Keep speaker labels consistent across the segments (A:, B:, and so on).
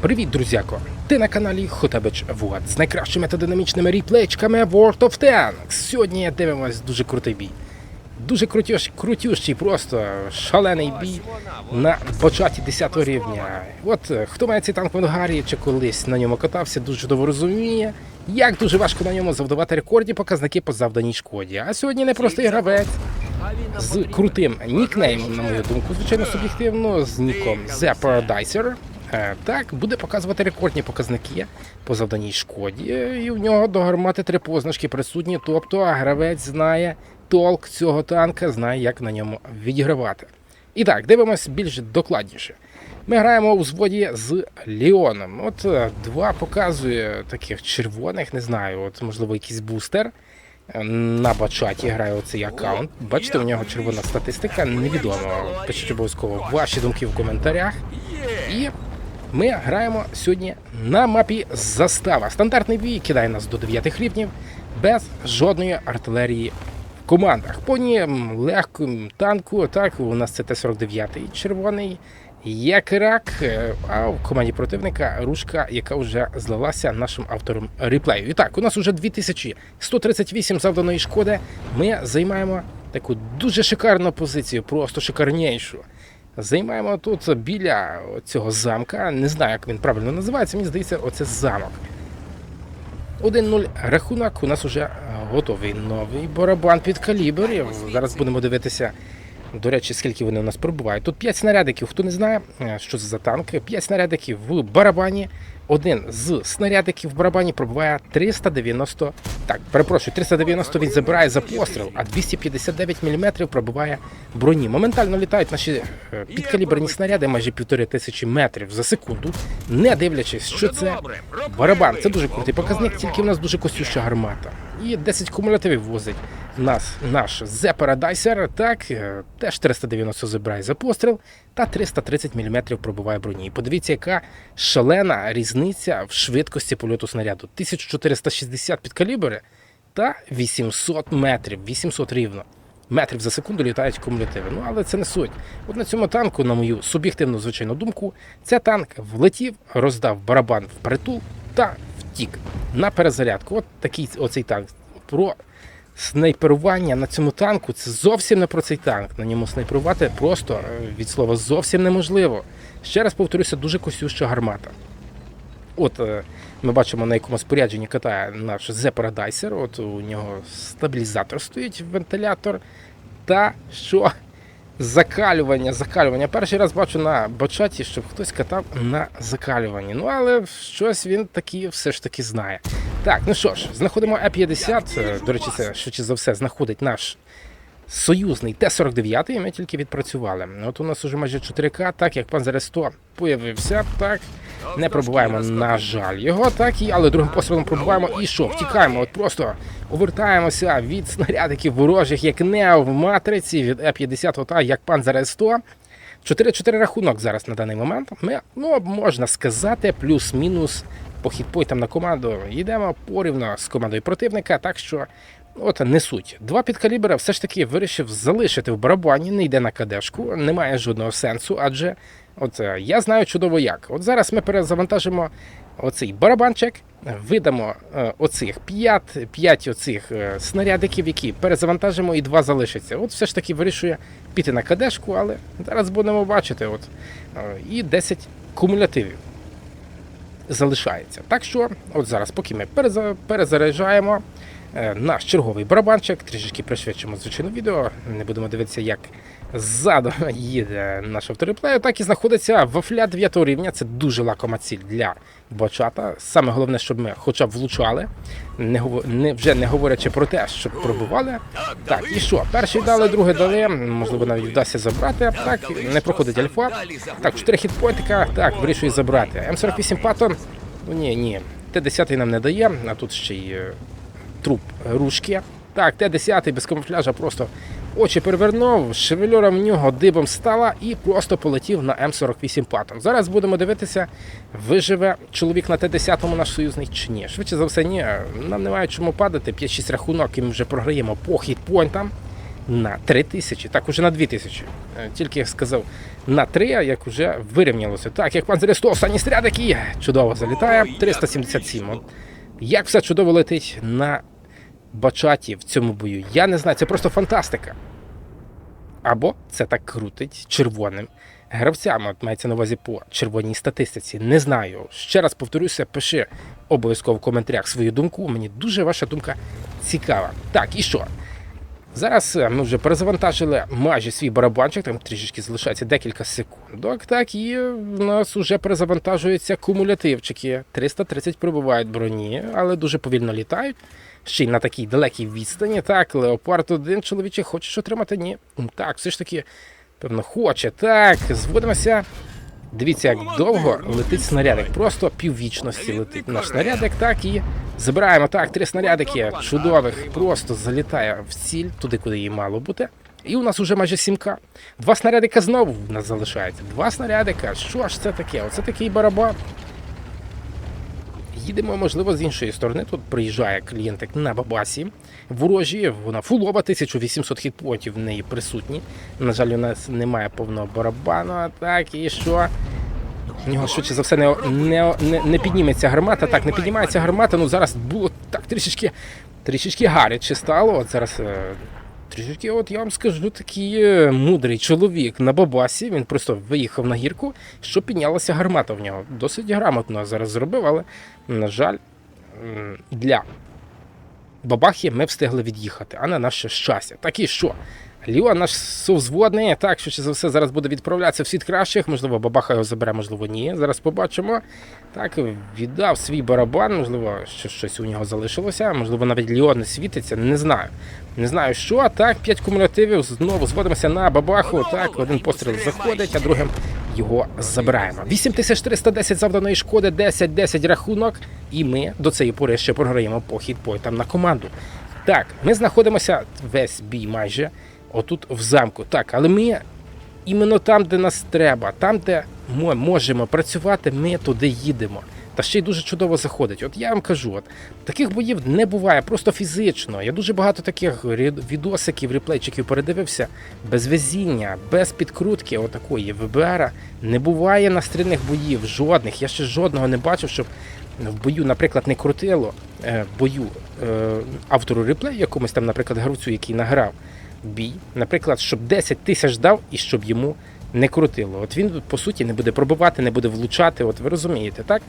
A: Привіт, друзяко! Ти на каналі Хотабич Вот з найкращими та динамічними ріплейчками World of Tanks. Сьогодні дивимось дуже крутий бій. Дуже крутющий, крутющий, просто шалений бій на початі 10 рівня. От е, хто має цей танк в ангарі чи колись на ньому катався, дуже чудово розуміє, як дуже важко на ньому завдавати рекордні показники по завданій шкоді. А сьогодні не простий гравець з крутим нікнеймом, на мою думку, звичайно, суб'єктивно, з ніком The Paradiser. Е, Так, буде показувати рекордні показники по завданій шкоді, е, і в нього до гармати три позначки присутні, тобто гравець знає толк цього танка, знає, як на ньому відігравати. І так, дивимось більш докладніше. Ми граємо у зводі з Ліоном. От е, два показує таких червоних, не знаю, от можливо якийсь бустер. На бачаті грає оцей аккаунт. Бачите, у нього червона статистика, невідомо. Пишіть обов'язково ваші думки в коментарях. І ми граємо сьогодні на мапі Застава. Стандартний бій кидає нас до 9 рівнів без жодної артилерії в командах. По нім легкому танку, так, у нас це Т-49 червоний. Є крак, е, а в команді противника рушка, яка вже злилася нашим автором реплею. І так, у нас вже 2138 завданої шкоди. Ми займаємо таку дуже шикарну позицію, просто шикарнішу. Займаємо тут біля цього замка. Не знаю, як він правильно називається. Мені здається, оце замок. 1-0 рахунок. У нас вже готовий новий барабан під калібрів. Зараз будемо дивитися. До речі, скільки вони у нас пробувають. Тут 5 снарядиків. Хто не знає, е, що це за танки. 5 снарядиків в барабані. Один з снарядиків в барабані пробуває 390. Так, перепрошую, 390 він забирає за постріл, а 259 мм пробиває броні. Моментально літають наші е, підкаліберні снаряди майже півтори тисячі метрів за секунду, не дивлячись, що це барабан. Це дуже крутий показник, тільки в нас дуже костюща гармата. І 10 кумулятивів возить нас наш The Paradiser, так, е, теж 390 забирає за постріл та 330 мм пробиває броні. І подивіться, яка шалена різниця в швидкості польоту снаряду. 1460 під калібри та 800 метрів, 800 рівно. Метрів за секунду літають кумулятиви. Ну але це не суть. От на цьому танку, на мою суб'єктивну звичайну думку, це танк влетів, роздав барабан в притул та втік на перезарядку. От такий оцей танк. Про снайперування на цьому танку це зовсім не про цей танк. На ньому снайперувати просто е, від слова зовсім неможливо. Ще раз повторюся, дуже косюща гармата. От е, ми бачимо, на якому спорядженні катає наш The Paradiser. От у нього стабілізатор стоїть, вентилятор. Та що? Закалювання, закалювання. Перший раз бачу на бачаті, щоб хтось катав на закалюванні. Ну, але щось він таки все ж таки знає. Так, ну що ж, знаходимо Е-50. Е, До речі, це швидше за все знаходить наш союзний Т-49, ми тільки відпрацювали. От у нас уже майже 4К, так як пан 100 появився, так. Не пробуваємо, на жаль, його, так і, але другим пострілом пробуваємо і що? Втікаємо, от просто увертаємося від снарядиків ворожих, як Нео в матриці, від Е-50, ота, як пан 100. 4-4 рахунок зараз на даний момент. Ми, ну, можна сказати, плюс-мінус по хітпойтам на команду йдемо порівно з командою противника, так що от не суть. Два підкалібера все ж таки вирішив залишити в барабані, не йде на кадешку, немає жодного сенсу, адже от е, я знаю чудово як. От зараз ми перезавантажимо оцей барабанчик, видамо е, оцих 5, 5 оцих е, снарядиків, які перезавантажимо, і два залишиться. От все ж таки вирішує піти на кадешку, але зараз будемо бачити. От, і 10 кумулятивів залишається. Так що, от зараз, поки ми переза- перезаряджаємо наш черговий барабанчик, трішечки пришвидшимо звичайно відео, не будемо дивитися, як ззаду їде наш автореплею, так і знаходиться вафля 9 рівня. Це дуже лакома ціль для бачата. Саме головне, щоб ми хоча б влучали, не, не, вже не говорячи про те, щоб пробували. Так, і що? Перший дали, другий дали, можливо, навіть вдасться забрати. Так, не проходить альфа. Так, 4 хітпоінтика, так, вирішує забрати. М48 Паттон, ну ні, ні, Т-10 нам не дає, а тут ще й е, труп рушки. Так, Т-10 без камуфляжа просто очі перевернув, шевельора в нього дибом стала і просто полетів на М48 Паттон. Зараз будемо дивитися, виживе чоловік на Т-10 наш союзний чи ні. Швидше за все, ні. Нам немає чому падати. 5-6 рахунок і ми вже програємо по хітпойнтам. на 3 тисячі, так уже на 2 тисячі. Е, Тільки я сказав на 3, а як уже вирівнялося. Так, як пан Зересто, останній снаряд, який чудово залітає, 377. Як все чудово летить на бачаті в цьому бою. Я не знаю, це просто фантастика. Або це так крутить червоним гравцям, от мається на увазі по червоній статистиці. Не знаю. Ще раз повторюся, пиши обов'язково в коментарях свою думку. Мені дуже ваша думка цікава. Так, і що? Зараз е, ми вже перезавантажили майже свій барабанчик, там трішечки залишається декілька секунд. Так, і в нас вже перезавантажуються кумулятивчики. 330 прибувають броні, але дуже повільно літають. Ще й на такій далекій відстані. Так, Леопард 1 чоловіче, хочеш отримати? Ні. Так, все ж таки, певно, хоче. Так, зводимося. Дивіться, як довго летить снарядик. Просто піввічності летить наш снарядик, так і забираємо так, три снарядики чудових. Просто залітає в ціль, туди, куди їй мало бути. І у нас уже майже сімка. Два снарядика знову в нас залишається. Два снарядика. Що ж це таке? Оце такий барабан. Їдемо, можливо, з іншої сторони. Тут приїжджає клієнтик на бабасі. Ворожі, вона фулова, 1800 хітпонтів в неї присутні. На жаль, у нас немає повного барабану. А Так, і що? У нього швидше за все не, не, не, не підніметься гармата. Так, не піднімається гармата. Ну зараз було так трішечки, трішечки гаряче стало. От зараз трішечки, от я вам скажу, такий е, мудрий чоловік на бабасі. Він просто виїхав на гірку, що піднялася гармата в нього. Досить грамотно зараз зробив, але, на жаль, для бабахи ми встигли від'їхати, а на наше щастя. Так і що? Ліон наш совзводний, так, що за все зараз буде відправлятися в світ кращих. Можливо, бабаха його забере, можливо, ні. Зараз побачимо. Так, віддав свій барабан, можливо, що щось у нього залишилося, можливо, навіть Ліон не світиться, не знаю. Не знаю що. Так, 5 кумулятивів, знову зводимося на бабаху. Так, один постріл заходить, а другим його забираємо. 8310 завданої шкоди, 10-10 рахунок. І ми до цієї пори ще програємо по хітпойтам на команду. Так, ми знаходимося весь бій майже отут в замку. Так, але ми іменно там, де нас треба, там, де ми можемо працювати, ми туди їдемо. Та ще й дуже чудово заходить. От я вам кажу, от таких боїв не буває, просто фізично. Я дуже багато таких відосиків, реплейчиків передивився без везіння, без підкрутки, отакої ВБР. Не буває настрільних боїв, жодних. Я ще жодного не бачив, щоб в бою, наприклад, не крутило е, бою е, автору реплею, якомусь там, наприклад, гравцю, який награв бій, наприклад, щоб 10 тисяч дав і щоб йому не крутило. От він, по суті, не буде пробивати, не буде влучати. От ви розумієте, так?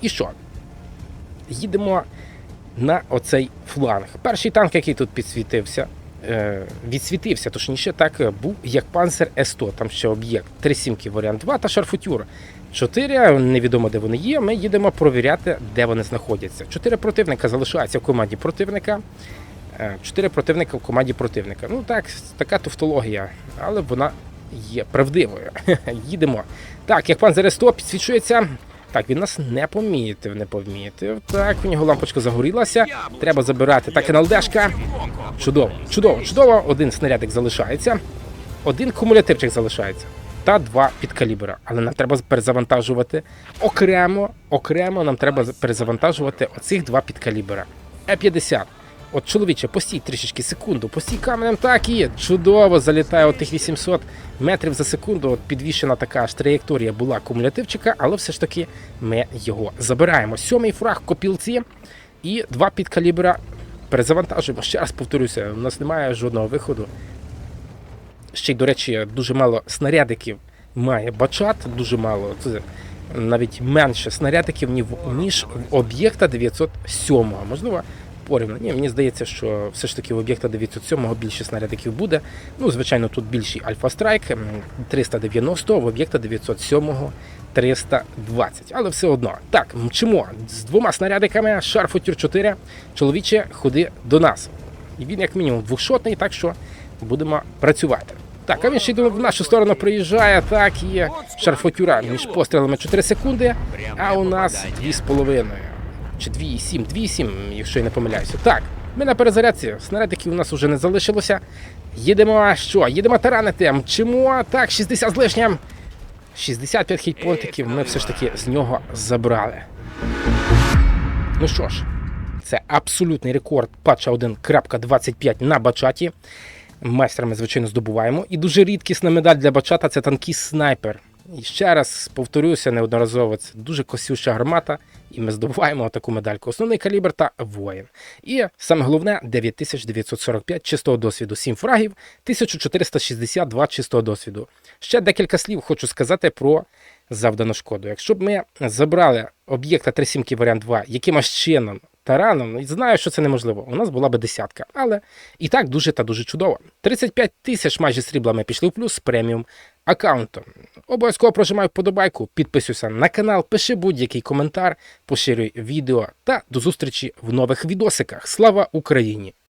A: І що? Їдемо на оцей фланг. Перший танк, який тут підсвітився, е, відсвітився, точніше, так був як Панцер С100, там ще об'єкт. Три сімки варіант 2 та Шарфутюр. Чотири, невідомо де вони є. Ми їдемо провіряти, де вони знаходяться. Чотири противника залишаються в команді противника. Е, Чотири противника в команді противника. Ну так, така тавтологія, але вона є правдивою. Їдемо. Так, як пан Зересто підсвічується. Так, він нас не помітив, не помітив. Так, у нього лампочка загорілася. Треба забирати. Так, НЛДшка. Чудово, чудово, чудово. Один снарядик залишається. Один кумулятивчик залишається. Та два підкалібра. Але нам треба перезавантажувати окремо, окремо нам треба перезавантажувати оцих два підкалібра. Е50. От чоловіче, постій трішечки секунду, постій каменем, так і. Чудово залітає от тих 800 метрів за секунду. От підвішена така ж траєкторія була кумулятивчика, але все ж таки ми його забираємо. Сьомий фраг копілці і два підкалібра перезавантажуємо. Ще раз повторюся, у нас немає жодного виходу. Ще й, до речі, дуже мало снарядиків має бачат, дуже мало. Навіть менше снарядиків, ні ніж об'єкта 907. Можливо, порівняно. Ні, мені здається, що все ж таки в об'єкта 907 більше снарядиків буде. Ну, звичайно, тут більший Альфа Страйк м, 390, в об'єкта 907 320. Але все одно. Так, мчимо з двома снарядиками, Шарфутюр 4. Чоловіче, ходи до нас. І він, як мінімум, двохшотний, так що будемо працювати. Так, а він ще й в нашу сторону приїжджає. Так, є шарфотюра між пострілами 4 секунди, а у нас 2,5. Чи 2,7, 2,7, якщо я не помиляюся. Так, ми на перезарядці. Снарядиків у нас вже не залишилося. Їдемо, що? Їдемо таранити. Мчимо. Так, 60 з лишнім. 65 хітпонтиків ми все ж таки з нього забрали. Ну що ж, це абсолютний рекорд патча 1.25 на бачаті. майстрами, звичайно, здобуваємо. І дуже рідкісна медаль для бачата це танкіст снайпер. І ще раз повторюся неодноразово, це дуже косюча гармата, і ми здобуваємо таку медальку. Основний калібр та воїн. І саме головне 9945 чистого досвіду, 7 фрагів, 1462 чистого досвіду. Ще декілька слів хочу сказати про завдану шкоду. Якщо б ми забрали об'єкта 37 варіант 2 якимось чином тараном, знаю, що це неможливо, у нас була би десятка. Але і так дуже та дуже чудово. 35 тисяч майже срібла ми пішли в плюс преміум аккаунтом. Обов'язково прожимай вподобайку, підписуйся на канал, пиши будь-який коментар, поширюй відео та до зустрічі в нових відосиках. Слава Україні!